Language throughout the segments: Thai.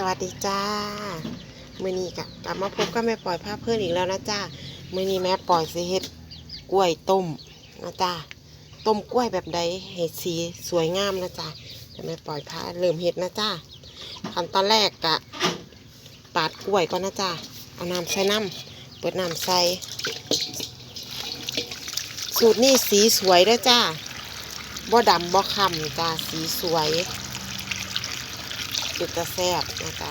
สวัสดีจ้ามือนี้กะกลับมาพบกับแม่ปล่อยภาพเพื่อนอีกแล้วนะจ้ามือนี้แม่ปล่อยสิเฮ็ดกล้วยต้มนะจ้าต้มกล้วยแบบใดให้สีสวยงามนะจ้าเดี๋ยวแม่ปล่อยพาเริ่มเฮ็ดนะจ้าขั้นตอนแรกกะปาดกล้วยก่อนนะจ้าเอาน้ำใส่น้ำเปิดน้ำใส่สูตรนี้สีสวยเด้อจ้าบ่ดำบ่คำจ้าสีสวย จุดจะแซ่บนะจ๊ะ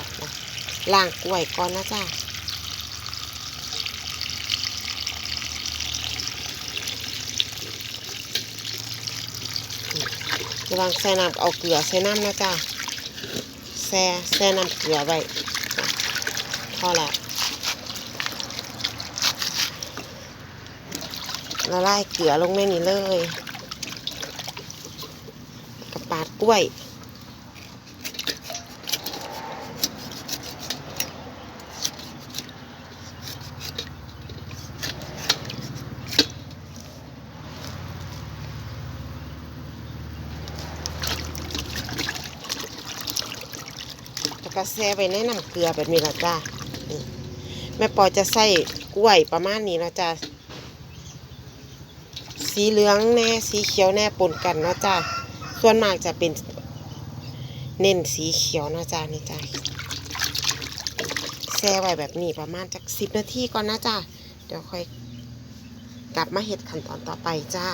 ล้างกล้วยก่อนนะจ้าระวังใส่น้ำเอาเกลือใส่น้ำนะจ้าแซ่แซ่น้ำเกลือไว้พอแล้วละลายเกลือลงในนี้เลยกระปาดกล้วย แล้วก็แช่ไว้ในน้ำเกลือแบบนี้ละจ้าแม่ปอจะใส่กล้วยประมาณนี้นะจ้าสีเหลืองแน่สีเขียวแน่ปนกันนะจ้าส่วนมากจะเป็นเน้นสีเขียวนะจ้านี่จ้าแช่ไว้แบบนี้ประมาณจักสิบนาทีก่อนนะจ้าเดี๋ยวค่อยกลับมาเห็ดขั้นตอนต่อไปจ้า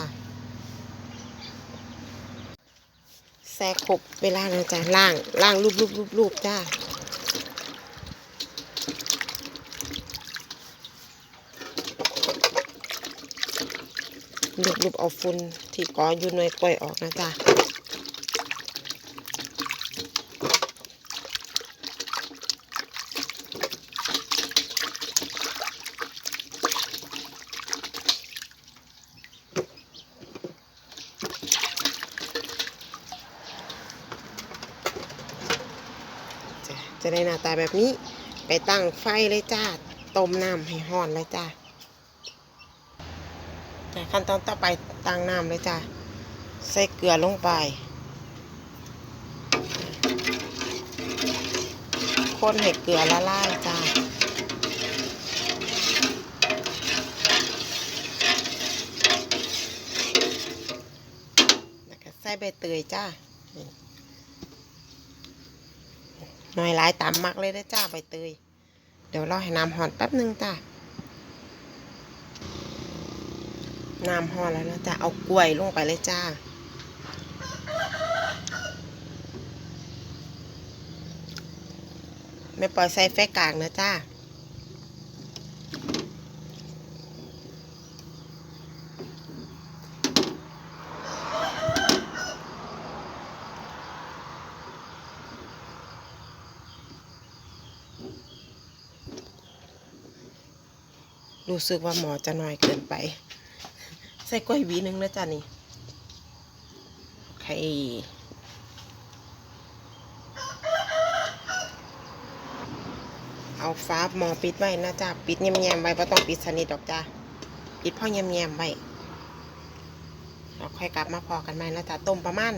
แซ่คบเวลานะจ๊ะล่างล่างรูปรูปรูปรูปจ้ารูบรูปเอาฝุ่นที่ก่ออยู่หน่วยปล่อยออกนะจ๊ะ จะได้หน้าตาแบบนี้ ไปตั้งไฟเลยจ้า ต้มน้ำให้ห้อนเลยจ้าขั้นตอนต่อไปตั้งน้ำเลยจ้าใส่เกลือลงไป คนให้เกลือละลายจ้าใส่ใบเตยจ้า นี่หน่อยหลายตามมักเลยนะจ้าใบเตย เดี๋ยวเราให้น้ำหอนแป๊บหนึ่งจ้าน้ำหอนแล้วนะจ้าเอากล้วยลงไปเลยจ้าไม่ปล่อยใส่ไฟกลางนะจ้า รู้สึกว่าหมอจะน้อยเกินไป ใส่กล้วยวีหนึงนะจ้ะนี่โอเคเอาฟ้าหมอปิดไว้นะจ้ะปิดเงียบๆไว้เพราะต้องปิดสนิทดอกจ้ะปิดพ่อเงียบๆไว้เราค่อยกลับมาพอกันใหม่นะจ้ะต้มประมาณ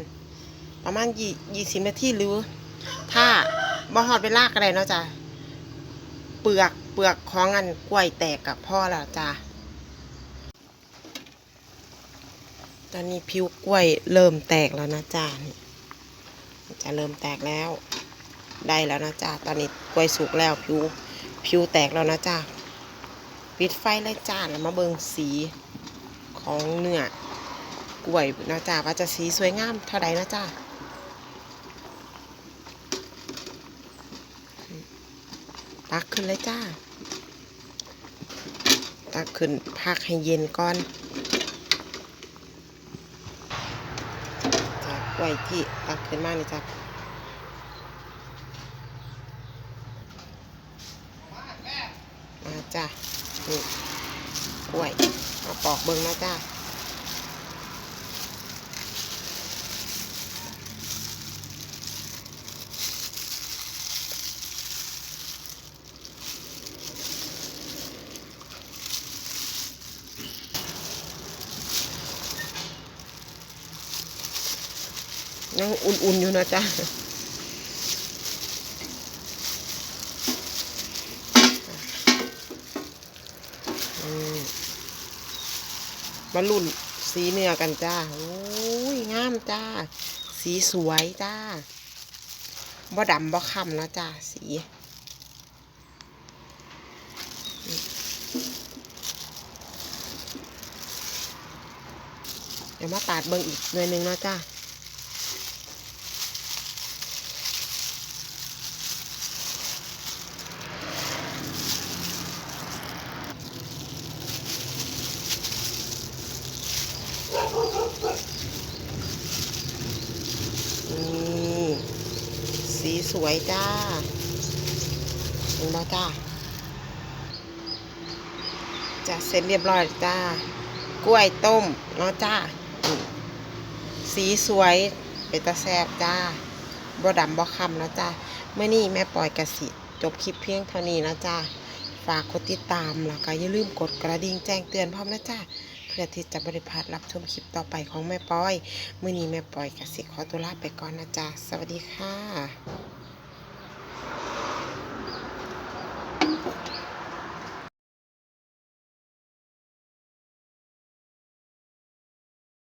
ประมาณยี่ยี่สิบนาทีหรือ ถ้าบ่ฮอดเวลาก็ได้เนาะจ้ะ เปลือกเปลือกของอันกล้วยแตกกับพ่อแล้วจ้าตอนนี้ผิวกล้วยเริ่มแตกแล้วนะจ้าจะเริ่มแตกแล้ว ได้แล้วนะจ้าตอนนี้กล้วยสุกแล้วผิวผิวแตกแล้วนะจ้าปิดไฟเลยจ้าแล้วมาเบิงสีของเนื้อกล้วยนะจ้าว่าจะสีสวยงามเท่าใดนะจ้า ตักขึ้นเลยจ้า ตักขึ้นพักให้เย็นก่อนจากไว้ที่ตักขึ้นมาเลยจ้ะมาจ้ะนี่กล้วยมาปอกเบิ้งนะจ้า ยังอุ่นๆอยู่นะจ๊ะมาลุ่นสีเนื้อกันจ้าโอ้ยงามจ้า สีสวยจ้าบ่ดำบ่ค่ำนะจ้าสีเดี๋ยวมาตัดเบิ่งอีกหน่อยนึงนะจ้า นี่สีสวยจ้าเห็นไหมจ้าจะเสร็จเรียบร้อยจ้ากล้วยต้มเนาะจ้าสีสวยเป็นตาแซบจ้าบ่ดำบ่คำเนาะจ้าเมื่อนี้แม่ปล่อยกระสิจบคลิปเพียงเท่านี้นะจ้าฝากกดติดตามแล้วก็อย่าลืมกดกระดิ่งแจ้งเตือนพร้อมนะจ้า พื่อที่จะบริพลารรับชมคลิปต่อไปของแม่ปอย มื่อนี้แม่ปอยกับสิขอตัวลาไปก่อนนะจ๊ะ สวัสดีค่ะ